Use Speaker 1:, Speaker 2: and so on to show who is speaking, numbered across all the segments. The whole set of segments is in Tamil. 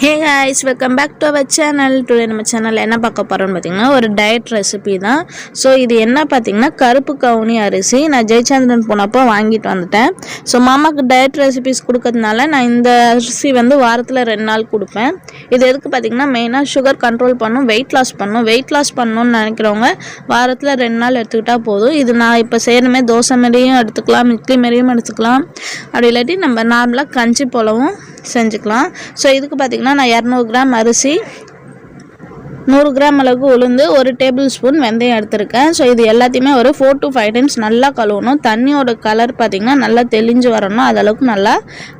Speaker 1: Hey hi guys welcome back to our channel today நம்ம சேனலில் என்ன பார்க்க போகிறோம்னு பார்த்தீங்கன்னா ஒரு டயட் ரெசிபி தான். ஸோ இது என்ன பார்த்தீங்கன்னா கருப்பு கவுனி அரிசி. நான் ஜெயச்சந்திரன் போனப்போ வாங்கிட்டு வந்துட்டேன். ஸோ மாமாவுக்கு டயட் ரெசிபிஸ் கொடுக்கறதுனால நான் இந்த அரிசி வந்து வாரத்தில் ரெண்டு நாள் கொடுப்பேன். இது எதுக்கு பார்த்தீங்கன்னா மெயினாக சுகர் கண்ட்ரோல் பண்ணும் வெயிட் லாஸ் பண்ணும். வெயிட் லாஸ் பண்ணணும்னு நினைக்கிறவங்க வாரத்தில் ரெண்டு நாள் எடுத்துக்கிட்டால் போதும். இது நான் இப்போ செய்யணுமே தோசை மாரியும் எடுத்துக்கலாம் இட்லி மாரியும் எடுத்துக்கலாம். அப்படி இல்லாட்டி நம்ம நார்மலாக கஞ்சி போலவும் செஞ்சுக்கலாம். ஸோ இதுக்கு பார்த்திங்கன்னா நான் இரநூறு கிராம் அரிசி நூறு கிராம் அளவுக்கு உளுந்து ஒரு டேபிள் ஸ்பூன் வெந்தயம் எடுத்திருக்கேன். ஸோ இது எல்லாத்தையுமே ஒரு ஃபோர் டு ஃபைவ் டைம்ஸ் நல்லா கழுவணும். தண்ணியோட கலர் பார்த்திங்கன்னா நல்லா தெளிஞ்சு வரணும். அதளவுக்கு அளவுக்கு நல்லா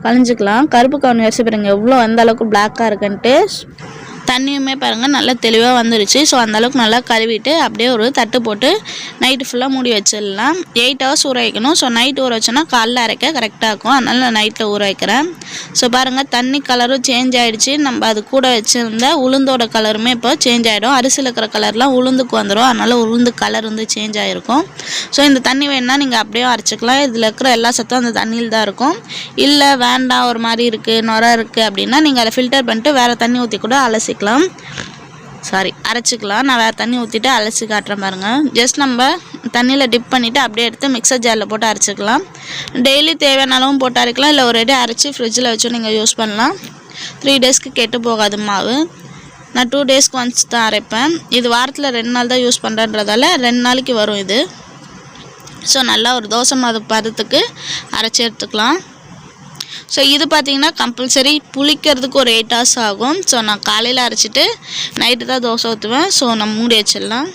Speaker 1: கழிஞ்சிக்கலாம் கருப்பு கவுனி அரிசி பாருங்கள் எவ்வளோ எந்த அளவுக்கு பிளாக்காக இருக்குன்ட்டு. தண்ணியுமே பாருங்கள் நல்லா தெளிவாக வந்துருச்சு. ஸோ அந்தளவுக்கு நல்லா கழுவிட்டு அப்படியே ஒரு தட்டு போட்டு நைட்டு ஃபுல்லாக மூடி வச்சிடலாம். எயிட் ஹவர்ஸ் ஊற வைக்கணும். ஸோ நைட் ஊற வச்சோன்னா காலைல அரைக்க கரெக்டாக இருக்கும். அதனால் நான் நைட்டில் ஊற வைக்கிறேன். ஸோ பாருங்கள் தண்ணி கலரும் சேஞ்ச் ஆகிடுச்சு நம்ம அது கூட வச்சுருந்த உளுந்தோட கலருமே இப்போ சேஞ்ச் ஆகிடும் அரிசியில் இருக்கிற கலர்லாம் உளுந்துக்கு வந்துடும் அதனால் உளுந்து கலர் வந்து சேஞ்ச் ஆகிருக்கும் ஸோ இந்த தண்ணி வேணுன்னா நீங்கள் அப்படியே அரைச்சிக்கலாம். இதில் இருக்கிற எல்லா சத்தும் அந்த தண்ணியில் தான் இருக்கும். இல்லை வேண்டாம் ஒரு மாதிரி இருக்குது நுர இருக்குது அப்படின்னா நீங்கள் அதை ஃபில்டர் பண்ணிட்டு வேறு தண்ணி ஊற்றி கூட அலசி அரைச்சிக்கலாம். சாரி அரைச்சிக்கலாம். நான் வேறு தண்ணி ஊற்றிட்டு அலசி காட்டுறேன் பாருங்கள் ஜஸ்ட் நம்ம தண்ணியில் டிப் பண்ணிவிட்டு அப்படியே எடுத்து மிக்சர் ஜாரில் போட்டு அரைச்சிக்கலாம். டெய்லி தேவையான அளவும் போட்டு அரைக்கலாம். இல்லை ஒரு அடி அரைச்சி ஃப்ரிட்ஜில் வச்சு நீங்கள் யூஸ் பண்ணலாம். த்ரீ டேஸ்க்கு கெட்டு போகாது மாவு. நான் டூ டேஸ்க்கு ஒன்ஸ் தான் அரைப்பேன். இது வாரத்தில் ரெண்டு நாள் தான் யூஸ் பண்ணுறன்றதால ரெண்டு நாளைக்கு வரும் இது. ஸோ நல்லா ஒரு தோசை மாவு பதத்துக்கு அரைச்சி எடுத்துக்கலாம். ஸோ இது பார்த்திங்கன்னா கம்பல்சரி புளிக்கிறதுக்கு ஒரு எயிட் ஹவர்ஸ் ஆகும். ஸோ நான் காலையில் அரைச்சிட்டு நைட்டு தான் தோசை ஊற்றுவேன் ஸோ நான் மூடி வச்சிடலாம்.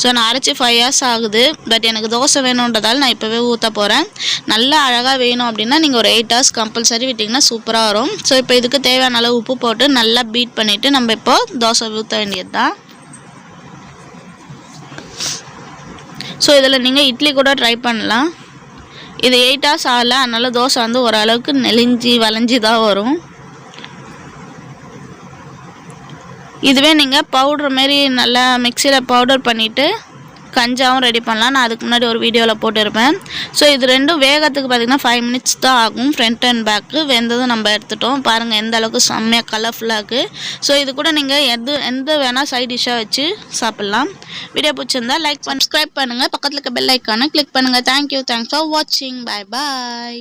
Speaker 1: ஸோ நான் அரைச்சி ஃபைவ் ஹவர்ஸ் ஆகுது. பட் எனக்கு தோசை வேணுன்றதால் நான் இப்போவே ஊற்ற போகிறேன் நல்லா அழகாக வேணும் அப்படின்னா நீங்கள் ஒரு எயிட் ஹவர்ஸ் கம்பல்சரி விட்டிங்கன்னா சூப்பராக வரும். ஸோ இப்போ இதுக்கு தேவையான அளவு உப்பு போட்டு நல்லா பீட் பண்ணிவிட்டு நம்ம இப்போ தோசை ஊற்ற வேண்டியது தான் ஸோ இதில் நீங்கள் இட்லி கூட ட்ரை பண்ணலாம். இது எயிட் ஹவர்ஸ் ஆகலை. அதனால் தோசை வந்து ஓரளவுக்கு நெளிஞ்சி வளைஞ்சி தான் வரும். இதுவே நீங்கள் பவுட்ரு மாரி நல்லா மிக்சியில் பவுடர் பண்ணிவிட்டு கஞ்சாவும் ரெடி பண்ணலாம். நான் அதுக்கு முன்னாடி ஒரு வீடியோவில் போட்டிருப்பேன். ஸோ இது ரெண்டும் வேகத்துக்கு பார்த்திங்கன்னா ஃபைவ் மினிட்ஸ் தான் ஆகும். ஃப்ரண்ட் அண்ட் பேக்கு வெந்ததும் நம்ம எடுத்துட்டோம். பாருங்கள் எந்த அளவுக்கு செம்மையாக கலர்ஃபுல்லாக இருக்குது ஸோ இது கூட நீங்கள் எது எந்த வேணால் சைட் டிஷ்ஷாக வச்சு சாப்பிட்லாம். வீடியோ பிடிச்சிருந்தா லைக் சப்ஸ்கிரைப் பண்ணுங்கள் பக்கத்தில் இருக்க பெல் ஐக்கானை கிளிக் பண்ணுங்கள் தேங்க்யூ தேங்க்ஸ் ஃபார் வாட்சிங் பாய் பாய்